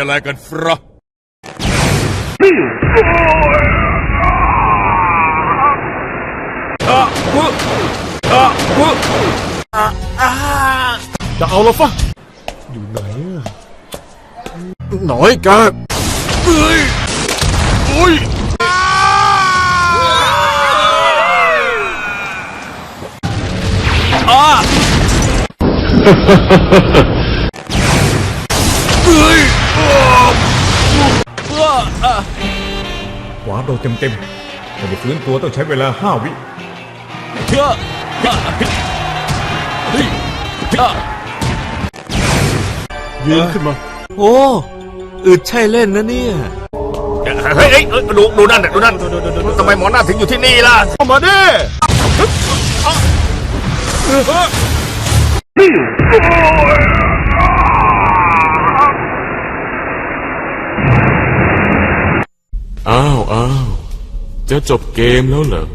อะไรกันฟระอะฮึอะฮึอะอ่าจะเอาละฟะอยู่ไหนอะหน่อยแกเฮ้ยโอ้ยอะเฮ้ย วาโดนเต็มเต็มๆแต่จะฟื้นตัวต้องใช้เวลาห้าวิเชื่อยืนขึ้นมา โอ้อึดใช่เล่นนะเนี่ย เฮ้ยเฮ้ยเอ้ยดูดูนั่นน่ะดูนั่นทำไมหมอหน้าถึงอยู่ที่นี่ล่ะ เข้ามาดิ อ้าวอ้าวจะจบเกมแล้วเหรอ